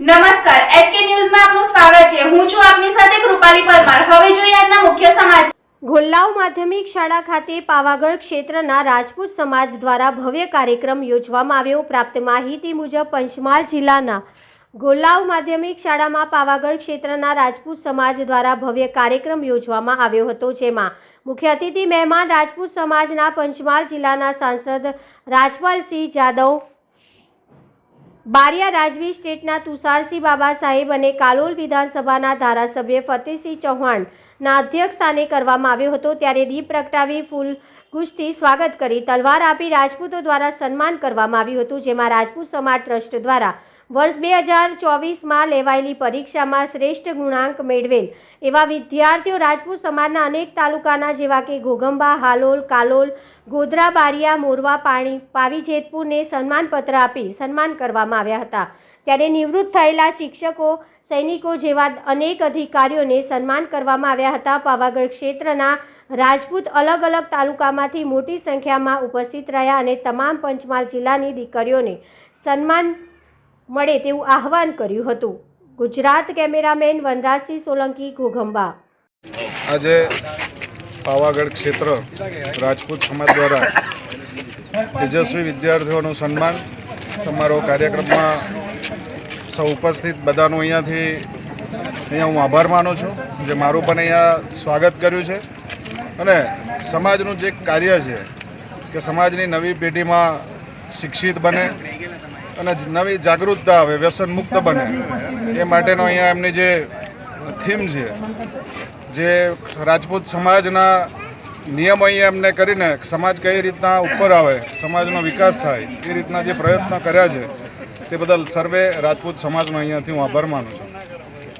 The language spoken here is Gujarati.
નમસ્કાર એચકે ન્યૂઝમાં આપનું સ્વાગત છે. હું છું આપની સાથે કૃપાલી પરમાર. હવે જોઈએ આજના મુખ્ય સમાચાર. ગોલ્લાવ માધ્યમિક શાળા ખાતે પાવાગઢ ક્ષેત્રના રાજપૂત સમાજ દ્વારા ભવ્ય કાર્યક્રમ યોજવામાં આવ્યો. પ્રાપ્ત માહિતી મુજબ પંચમહાલ જિલ્લાના ગોલ્લાવ માધ્યમિક શાળામાં પાવાગઢ ક્ષેત્રના રાજપૂત સમાજ દ્વારા ભવ્ય કાર્યક્રમ યોજવામાં આવ્યો હતો, જેમાં મુખ્ય અતિથિ મહેમાન રાજપૂત સમાજના પંચમહાલ જિલ્લાના સાંસદ રાજપાલસિંહ જાદવ બારિયા રાજવી સ્ટેટના તુષારસિંહ બાબા સાહેબ અને કાલોલ વિધાનસભાના ધારાસભ્ય ફતેહસિંહ ચૌહાણના અધ્યક્ષ સ્થાને કરવામાં આવ્યો હતો. ત્યારે દીપ પ્રગટાવી ફૂલ ગુજથી સ્વાગત કરી તલવાર આપી રાજપૂતો દ્વારા સન્માન કરવામાં આવ્યું હતું, જેમાં રાજપૂત સમાજ ટ્રસ્ટ દ્વારા વર્ષ બે હજાર ચોવીસમાં લેવાયેલી પરીક્ષામાં શ્રેષ્ઠ ગુણાંક મેળવેલ એવા વિદ્યાર્થીઓ રાજપૂત સમાજના અનેક તાલુકાના જેવા કે ઘોઘંબા, હાલોલ, કાલોલ, ગોધરા, બારિયા, મોરવા, પાણી, પાવી, જેતપુરને સન્માનપત્ર આપી સન્માન કરવામાં આવ્યા હતા. ત્યારે નિવૃત્ત થયેલા શિક્ષકો, સૈનિકો જેવા અનેક અધિકારીઓને સન્માન કરવામાં આવ્યા હતા. પાવાગઢ ક્ષેત્રના રાજપૂત અલગ અલગ તાલુકામાંથી મોટી સંખ્યામાં ઉપસ્થિત રહ્યા અને તમામ પંચમહાલ જિલ્લાની દીકરીઓને સન્માન મળે તેવું આહવાન કર્યું હતું. ગુજરાત કેમેરામેન વનરાજસિંહ સોલંકી, ઘોઘંબા. આજે પાવાગઢ ક્ષેત્ર રાજપૂત સમાજ દ્વારા તેજસ્વી વિદ્યાર્થીઓનું સન્માન સમારોહ કાર્યક્રમમાં સૌ ઉપસ્થિત બધાનું અહીંયાથી અહીંયા હું આભાર માનું છું જે મારું પણ અહીંયા સ્વાગત કર્યું છે. અને સમાજનું જે કાર્ય છે કે સમાજની નવી પેઢીમાં શિક્ષિત બને અને નવી જાગૃતતા આવે, વ્યસન મુક્ત બને. એ માટેનો અહીંયા એમની જે થીમ છે, જે રાજપૂત સમાજના નિયમો અહીંયા એમને કરીને સમાજ કઈ રીતના ઉપર આવે, સમાજનો વિકાસ થાય, એ રીતના જે પ્રયત્ન કર્યા છે, તે બદલ સર્વે રાજપૂત સમાજનો અહીંયાથી હું આભાર માનું છું.